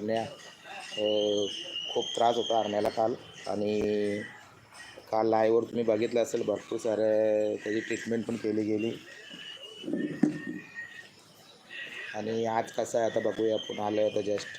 हरण्या खूप त्रास होता हरण्याला काल. आणि काल लाईव्हवर तुम्ही बघितलं असेल भरपूर साऱ्या त्याची ट्रीटमेंट पण केली गेली. आणि आज कसं आहे आता बघूया आपण आलं आता जस्ट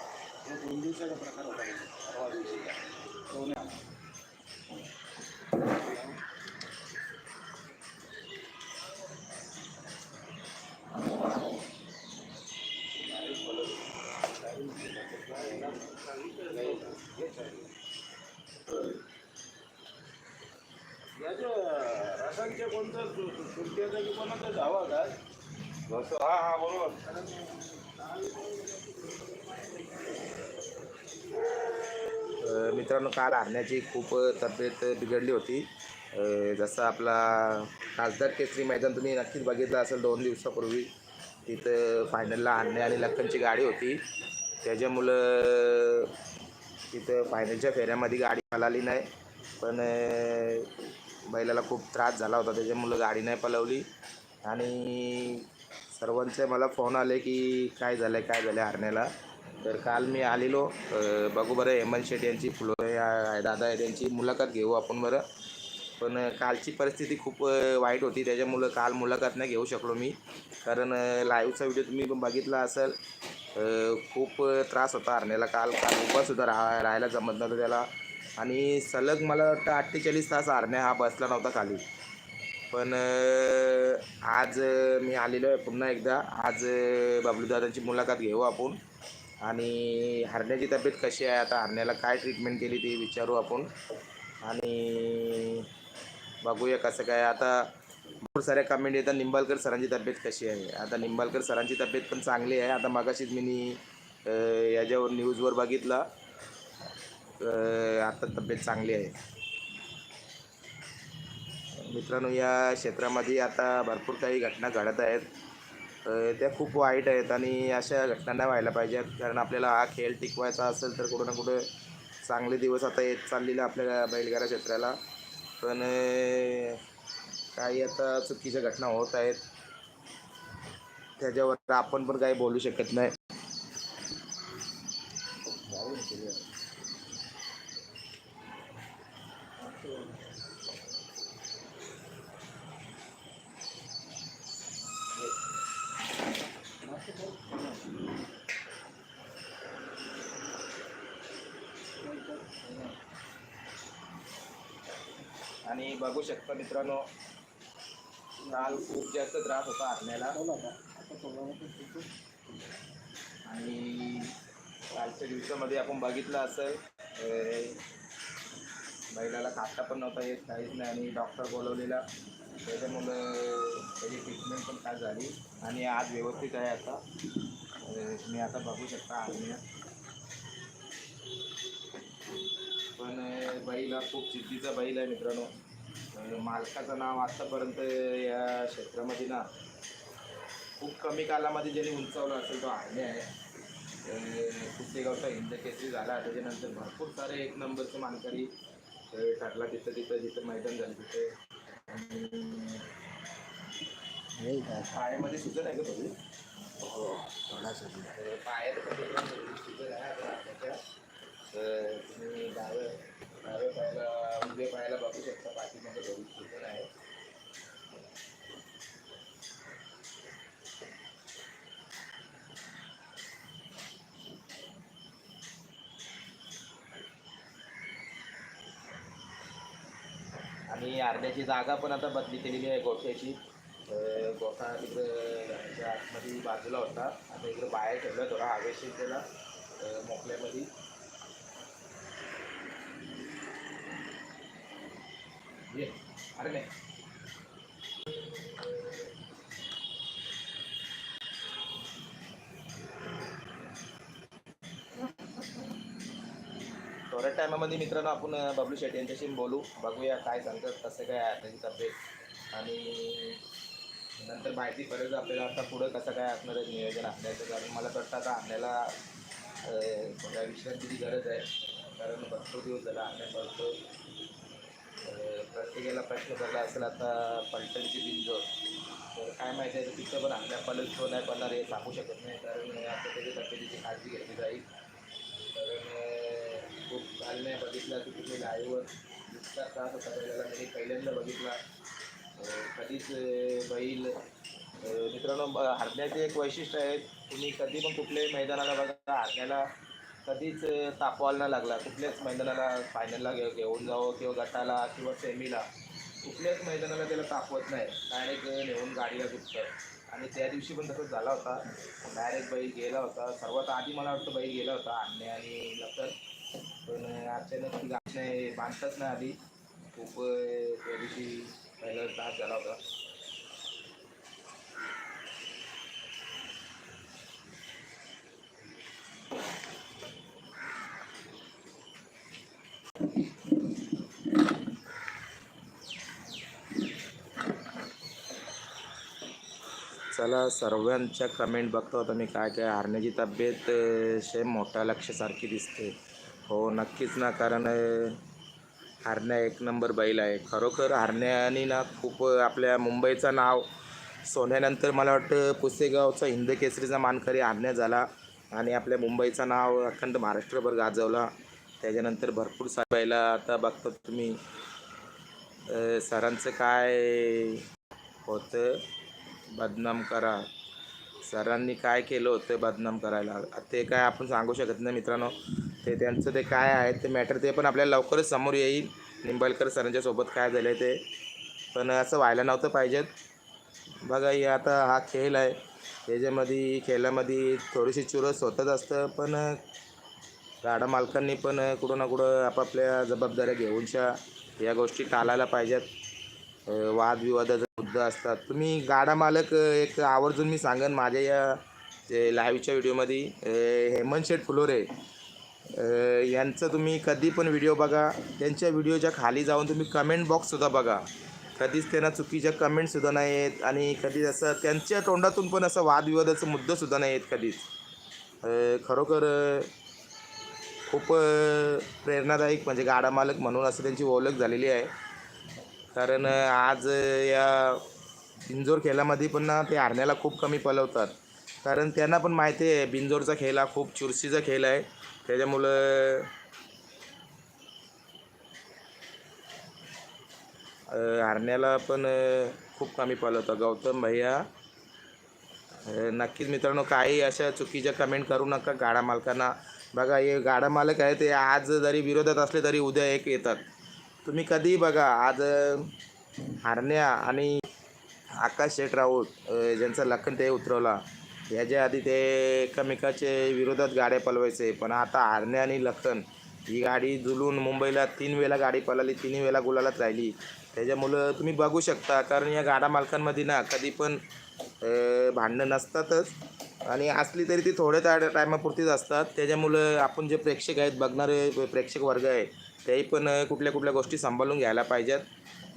हे दोन दिवसाचा प्रकार होता परवा दिवशी रसांचे कोणतं सुट्ट्याचा की कोणाचा धावा काय हा हा बरोबर. मित्रांनो काल हरण्याची खूप तब्येत बिघडली होती. जसं आपला खासदार केसरी मैदान तुम्ही नक्कीच बघितलं असेल दोन दिवसापूर्वी तिथं फायनलला हरणे आणि लखनची गाडी होती. त्याच्यामुळं तिथं फायनलच्या फेऱ्यामध्ये गाडी पळाली नाही. पण बैलाला खूप त्रास झाला होता त्याच्यामुळं गाडी नाही पळवली. आणि सर्वांचे मला फोन आले की काय झालं आहे काय झालं आहे हरण्याला. तर काल मी आलेलो बघू बरं हेमंत शेट्टी यांची फुलोरे या दादा आहे मुलाखत घेऊ आपण बरं. पण कालची परिस्थिती खूप वाईट होती. त्याच्यामुळं काल मुलाखत नाही घेऊ शकलो मी. कारण लाईव्हचा व्हिडिओ तुम्ही पण बघितला असेल खूप त्रास होता हरण्याला. काल काल उपासुद्धा राहा राहायला जमत नव्हतं त्याला. आणि सलग मला वाटतं अठ्ठेचाळीस तास हरण्या हा बसला नव्हता खाली. पण आज मी आलेलो आहे पुन्हा एकदा. आज अ, बबलूदादांची मुलाखत घेऊ आपण. आणि हरण्याची तब्येत कशी आहे? आता हरण्याला काय ट्रीटमेंट केली ती विचारू आपण. आणि बघूया कसं काय. आता भरपूर साऱ्या कमेंट येतात. निंबाळकर सरांची तब्येत कशी आहे? आता निंबाळकर सरांची तब्येत पण चांगली आहे. आता मगाशीच मी याच्यावर न्यूजवर बघितला. आता तब्येत चांगली आहे. मित्रांनो या क्षेत्रामध्ये आता भरपूर काही घटना घडत आहेत. त्या खूप वाईट आहेत आणि अशा घटना नाही व्हायला पाहिजेत. कारण आपल्याला हा खेळ टिकवायचा असेल तर कुठं ना कुठं चांगले दिवस आता येत चाललेले आपल्या बैलगाडा क्षेत्राला. पण काही आता चुकीच्या घटना होत आहेत. त्याच्यावर आपण पण काही बोलू शकत नाही. आणि बघू शकता मित्रांनो लाल खूप जास्त त्रास होता हरण्याला आणि कालच्या दिवसामध्ये आपण बघितलं असेल बैलाला खाता पण नव्हता येत काहीच नाही आणि डॉक्टर बोलवलेला. त्याच्यामुळं ट्रीटमेंट पण काय झाली आणि आज व्यवस्थित आहे आता. तुम्ही आता बघू शकता आम्ही. पण बैल हा खूप जिद्दीचा बैल आहे मित्रांनो. मालकाचं नाव आत्तापर्यंत या क्षेत्रामध्ये ना खूप कमी कालामध्ये ज्यांनी उंचावलं असेल तो आले आहे. अं, कुस्तेगावचा हिंद केसरी झाला त्याच्यानंतर भरपूर सारे एक नंबरचे मानकरी ठरला तिथं तिथं जिथं मैदान झालं तिथे. आणि पायामध्ये सुद्धा आहे का तुम्ही हो पायात पण आहे आता तर तुम्ही डाव्या डाव्या पायाला उजव्या पायाला बघू शकता पाठीमध्ये थोडी सुजन आहे आणि अर्ध्याची जागा पण आता बदली केलेली आहे गोठ्याची. तर गोठा तिकडं आतमध्ये बाजूला होता. आता इकडं बाहेर ठेवलं थोडा आवेश त्याला मोकल्यामध्ये मोकळ्यामध्ये. ये अरे नाही. थोड्या टायमामध्ये मित्रांनो आपण बबलू शेट्टी यांच्याशी बोलू. बघूया काय सांगतात कसं काय आहे त्यांची तब्येत. आणि नंतर माहिती पडेल आपल्याला आता पुढं कसं काय असणार आहे नियोजन आणण्याचं कारण मला वाटतं आता आणण्याला थोड्या विश्रांतीची गरज आहे. कारण भरपूर दिवस झाला आपल्या पळतो प्रत्येकाला प्रश्न पडला असेल आता पलटणची बिंजोर तर काय माहिती आहे तिथं पण आपल्या पलट तो नाही पडणार हे सांगू शकत नाही. कारण आता त्याच्या तब्येतीची काळजी घेतली जाईल. कारण खूप काल नाही बघितलं की तुम्ही लाईव्हवर इतका त्रास होता. पहिल्याला मी पहिल्यांदा बघितला. कधीच बैल मित्रांनो ब- हरण्याचे एक वैशिष्ट्य आहे तुम्ही कधी पण कुठल्याही मैदानाला बघा हरण्याला कधीच तापवायला नाही लागला कुठल्याच मैदानाला फायनलला घे घेऊन जावं किंवा गटाला किंवा सेमीला कुठल्याच मैदानाला त्याला तापवत नाही. डायरेक्ट नेऊन गाडीला दुखतं आणि त्या दिवशी पण तसंच झाला होता. डायरेक्ट बैल गेला होता. सर्वात आधी मला वाटतं बैल गेला होता आणणे आणि लवकर पण अचानक गाठ गाडी नाही बांधताच नाही आधी खूप त्या दिवशी पहिला त्रास झाला होता. चला सर्वांच्या कमेंट बघतो आता मी काय काय हरण्याची तब्येत शे मोठ्या लक्षासारखी दिसते. हो नक्कीच ना कारण हरण्या एक नंबर बैल आहे. खरोखर हरण्याने ना खूप आपल्या मुंबईचं नाव सोन्यानंतर मला वाटतं पुसेगावचा हिंद केसरीचा मानकरी हरण्या झाला आणि आपल्या मुंबईचं नाव अखंड महाराष्ट्रभर गाजवला. त्याच्यानंतर भरपूर सारे आता बघतो तुम्ही. सरांचं काय होतं? बदनाम करा. सरांनी काय केलं होतं बदनाम करायला? ते काय आपण सांगू शकत नाही मित्रांनो. ते त्यांचं ते काय आहे ते मॅटर ते पण आपल्याला लवकरच समोर येईल. निंबाळकर सरांच्या सोबत काय झालं आहे ते. पण असं व्हायला नव्हतं पाहिजेत. बघा हे आता हा खेळ आहे. त्याच्यामध्ये खेळामध्ये थोडीशी चुरस होतच असतं पण गाडा मालकांनी पण कुठं ना कुठं आपापल्या जबाबदाऱ्या घेऊनशा या गोष्टी टाळायला पाहिजेत. अ, वादविवादाचा मुद्दा असतात. तुम्ही गाडा मालक एक आवर्जून मी सांगेन माझ्या या लाईव्हच्या व्हिडिओमध्ये हेमंत शेठ फुलोरे यांचं तुम्ही कधी पण व्हिडिओ बघा. त्यांच्या व्हिडिओच्या खाली जाऊन तुम्ही कमेंट बॉक्ससुद्धा बघा. कधीच त्यांना चुकीच्या कमेंटसुद्धा नाही आहेत आणि कधीच असं त्यांच्या तोंडातून पण असं वादविवादाचा मुद्दासुद्धा नाही आहेत कधीच. खरोखर खूप प्रेरणादायक म्हणजे गाडा मालक म्हणून असं त्यांची ओळख झालेली आहे. कारण आज या इंजोर खेळामध्ये पण ना ते हरण्याला खूप कमी पलवतात. कारण त्यांना पण माहिती आहे बिंजोरचा खेळ हा खूप चुरशीचा खेळ आहे. त्याच्यामुळं हरण्याला पण खूप कमी पलवतं गौतम भैया नक्कीच मित्रांनो काही अशा चुकीच्या कमेंट करू नका गाडा मालकांना. बघा हे गाडा मालक आहे ते आज जरी विरोधात असले तरी उद्या एक येतात. तुम्ही कधीही बघा आज हरण्या आणि आकाश शेठ राऊत ज्यांचं ज्यांचा लखन ते उतरवला. याच्या आधी ते एकमेकाचे विरोधात गाड्या पलवायचे पण आता आरणे आणि लखन ही गाडी जुलून मुंबईला तीन वेळा गाडी पळाली तिन्ही वेळा गुलालात राहिली. त्याच्यामुळं तुम्ही बघू शकता कारण या गाडा मालकांमध्ये ना कधी पण भांडणं नसतातच. आणि असली तरी ती थोड्या त्या टायमापुरतीच असतात. त्याच्यामुळं आपण जे प्रेक्षक आहेत बघणारे प्रेक्षक वर्ग आहे तेही पण कुठल्या कुठल्या गोष्टी सांभाळून घ्यायला पाहिजेत.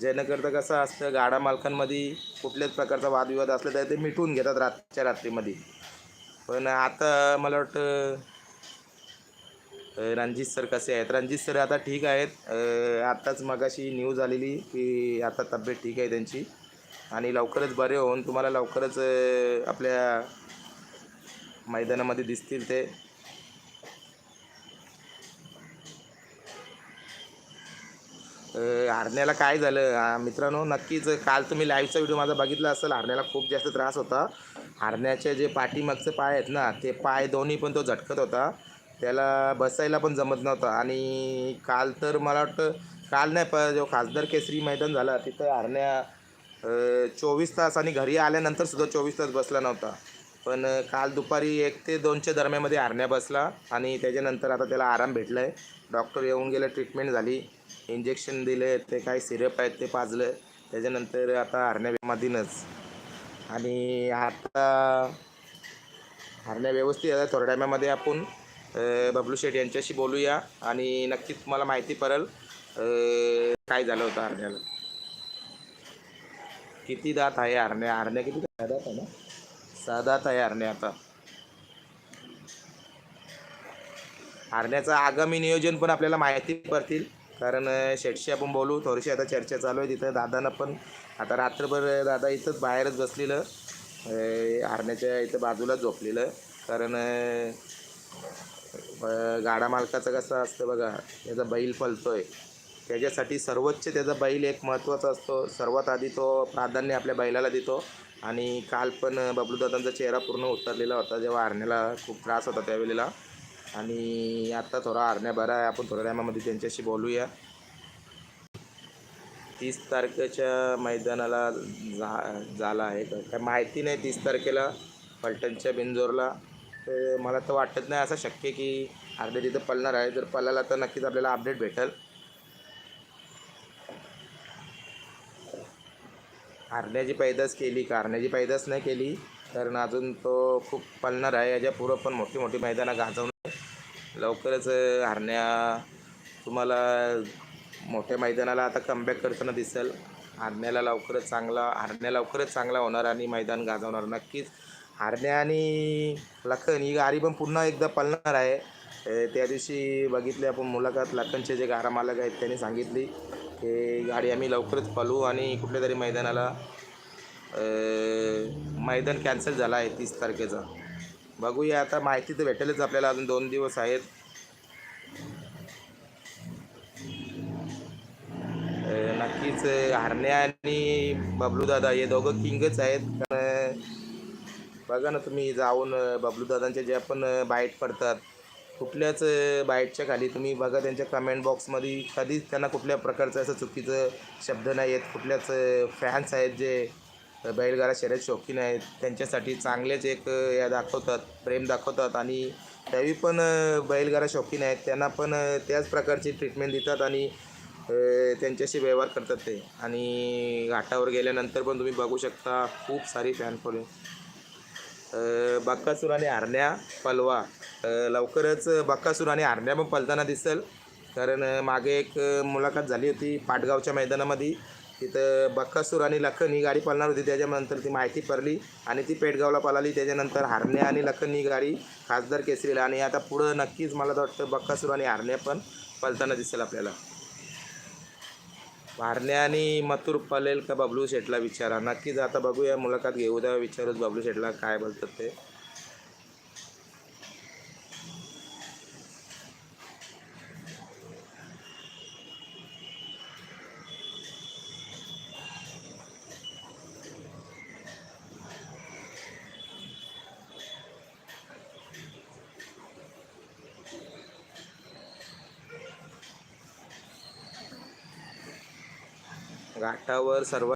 जेणेकरता कसं असतं गाडा मालकांमध्ये कुठल्याच प्रकारचा वादविवाद असला तर ते मिटवून घेतात रातच्या रात्रीमध्ये. पण आता मला वाटतं रणजित सर कसे आहेत? रणजित सर आता ठीक आहेत. आत्ताच मगाशी न्यूज आलेली की आता तब्येत ठीक आहे त्यांची. आणि लवकरच बरे होऊन तुम्हाला लवकरच आपल्या मैदानामध्ये दिसतील ते. हरण्याला काय झालं? मित्रांनो नक्कीच काल तुम्ही लाईव्हचा व्हिडिओ माझा बघितला असेल. हरण्याला खूप जास्त त्रास होता. हरण्याचे जे पाठीमागचे पाय आहेत ना ते पाय दोन्ही पण तो झटकत होता. त्याला बसायला पण जमत नव्हतं. आणि काल तर मला वाटतं काल नाही प जो खासदार केसरी मैदान झाला तिथं हरण्या चोवीस तास आणि घरी आल्यानंतर सुद्धा चोवीस तास बसला नव्हता. पण काल दुपारी एक ते दोनच्या दरम्यामध्ये हरण्या बसला आणि त्याच्यानंतर आता त्याला आराम भेटला आहे डॉक्टर येऊन गेले ट्रीटमेंट झाली. इंजेक्शन दिले ते काय सिरप आहेत ते पाजलं. त्याच्यानंतर आता हरण्यामधीनच आणि आता हरण्या व्यवस्थित आता थोड्या टायमामध्ये आपण बबलू शेठ यांच्याशी बोलूया. आणि नक्कीच तुम्हाला माहिती पडेल काय झालं होतं हरण्याला. किती दात आहे हरण्या? हरण्या किती सहा दात आहे ना? सहा दात आहे हरण्या आता. हरण्याचं आगामी नियोजन पण आपल्याला माहिती पडतील. कारण अ, आपण बोलू थोडीशी आता चर्चा चालू आहे तिथं. दादानं पण आता रात्रभर दादा इथंच बाहेरच बसलेलं. हरण्याच्या इथं बाजूलाच झोपलेलं. कारण गाडा मालकाचं कसं असतं बघा त्याचा बैल पलतोय. त्याच्यासाठी सर्वोच्च त्याचा बैल एक महत्त्वाचा असतो. सर्वात आधी तो प्राधान्य आपल्या बैलाला देतो. आणि काल पण बबलूदादांचा चेहरा पूर्ण उतरलेला होता. जेव्हा हरण्याला खूप त्रास होता त्यावेळेला. आणि आता थोडा हरण्या बरा आहे. आपण थोड्या टायमामध्ये त्यांच्याशी बोलूया. तीस तारखेच्या मैदानाला जा झाला आहे. काय माहिती नाही तीस तारखेला पलटणच्या बिंजोरला. तर मला तर वाटत नाही असं शक्य की अर्धे तिथं पळणार आहे. जर पळाला तर नक्कीच आपल्याला अपडेट भेटेल. हरण्याची पैदास केली कारण्याची पैदास नाही केली. कारण अजून तो खूप पळणार आहे. याच्या पुढं पण मोठी मोठी मैदानं गाजवणार लवकरच हरण्या तुम्हाला मोठ्या मैदानाला आता कमबॅक करताना दिसेल. हरण्याला लवकरच चांगला हरण्या लवकरच चांगला होणार आणि मैदान गाजवणार. नक्कीच हरण्या आणि लखन ही गाडी पण पुन्हा एकदा पळणार आहे. त्या दिवशी बघितली आपण मुलाखत लखनचे जे गारा मालक आहेत त्यांनी सांगितली की गाडी आम्ही लवकरच पळू आणि कुठल्या तरी मैदानाला मैदान कॅन्सल झाला आहे तीस तारखेचा. बघूया आता माहिती तर भेटेलच आपल्याला अजून दोन दिवस आहेत. नक्कीच अं, हरण्या आणि बबलूदादा हे दोघं किंगच आहेत. कारण बघा ना तुम्ही जाऊन अं, ज्या पण बाईट पडतात कुठल्याच बाईटच्या खाली तुम्ही बघा त्यांच्या कमेंट बॉक्समध्ये कधीच त्यांना कुठल्या प्रकारचं असं चुकीचं शब्द नाही आहेत कुठल्याच फॅन्स आहेत जे बैलगाडा शर्यत शौकीन आहेत. त्यांच्यासाठी चांगलेच एक या दाखवतात प्रेम दाखवतात आणि त्यावेळी पण अं, बैलगाडा शौकीन आहेत. त्यांना पण त्याच प्रकारची ट्रीटमेंट देतात आणि त्यांच्याशी व्यवहार करतात ते. आणि घाटावर गेल्यानंतर पण तुम्ही बघू शकता खूप सारी फॅन फॉलोइंग बक्कासूर आणि हरण्या पलवा. लवकरच बक्कासूर आणि हरण्या पण पलताना दिसेल. कारण मागे एक मुलाखत झाली होती पाटगावच्या मैदानामध्ये. तिथं बक्कासूर आणि लखन ही गाडी पळणार होती त्याच्यानंतर ती माहिती पडली आणि ती पेटगावला पळाली. त्याच्यानंतर हारणे आणि लखन ही गाडी खासदार केसरीला आणि आता पुढं नक्कीच मला वाटतं बक्कासूर आणि हारण्या पण पलताना दिसेल आपल्याला. हारण्या आणि मथुर पलेल का बबलू शेटला विचारा. नक्कीच आता बघूया मुलाखत घेऊ द्या विचारूच बबलू शेटला काय बोलतात ते. घाटावर सर्व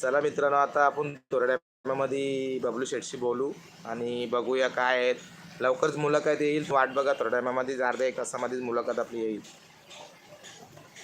चला मित्रांनो आता आपण थोड्या बबलू शेटशी बोलू आणि बघूया काय आहेत. लवकरच मुलाखत येईल. वाट बघा थोड्या टायमामध्ये अर्ध्या एक तासामध्येच मुलाखत आपली येईल.